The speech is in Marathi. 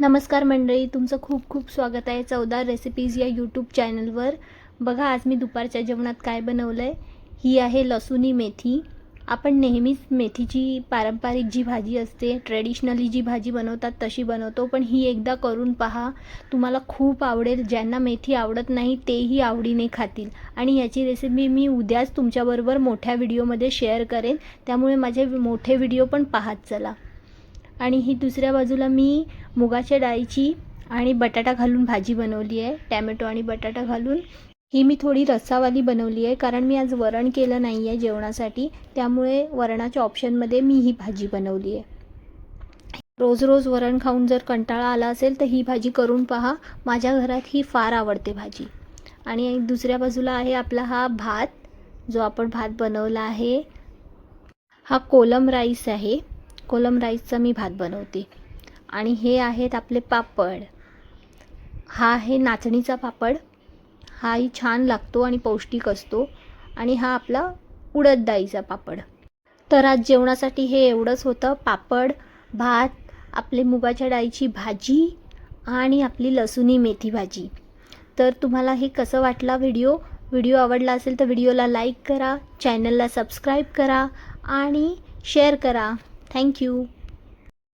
नमस्कार मंडळी तुमचं खूप खूप स्वागत आहे चौदा रेसिपीज या यूट्यूब चॅनलवर बघा आज मी दुपारच्या जेवणात काय बनवलं आहे ही आहे लसुनी मेथी. आपण नेहमीच मेथीची पारंपरिक जी भाजी असते ट्रेडिशनली जी भाजी बनवतात तशी बनवतो पण ही एकदा करून पहा तुम्हाला खूप आवडेल. ज्यांना मेथी आवडत नाही तेही आवडीने खातील. आणि याची रेसिपी मी उद्याच तुमच्याबरोबर मोठ्या व्हिडिओमध्ये शेअर करेन. त्यामुळे माझे मोठे व्हिडिओ पण पाहत चला. आणि ही दुसऱ्या बाजूला मी मुगाच्या डाळीची आणि बटाटा घालून भाजी बनवली आहे टॅमॅटो आणि बटाटा घालून. ही मी थोडी रस्सावाली बनवली आहे कारण मी आज वरण केलं नाही आहे जेवणासाठी त्यामुळे वरणाच्या ऑप्शनमध्ये मी ही भाजी बनवली आहे. रोज रोज वरण खाऊन जर कंटाळा आला असेल तर ही भाजी करून पहा माझ्या घरात ही फार आवडते भाजी. आणि दुसऱ्या बाजूला आहे आपला हा भात जो आपण भात बनवला आहे. हा कोलम राईस आहे. कोलम राईसचा मी भात बनवते. आणि हे आहेत आपले पापड. हा आहे नाचणीचा पापड. हाही छान लागतो आणि पौष्टिक असतो. आणि हा आपला उडद डाळीचा पापड. तर आज जेवणासाठी हे एवढंच होतं. पापड भात आपले मुगाच्या डाळीची भाजी आणि आपली लसुनी मेथी भाजी. तर तुम्हाला हे कसं वाटला व्हिडिओ? व्हिडिओ आवडला असेल तर व्हिडिओला लाईक करा चॅनलला सबस्क्राईब करा आणि शेअर करा. Thank you.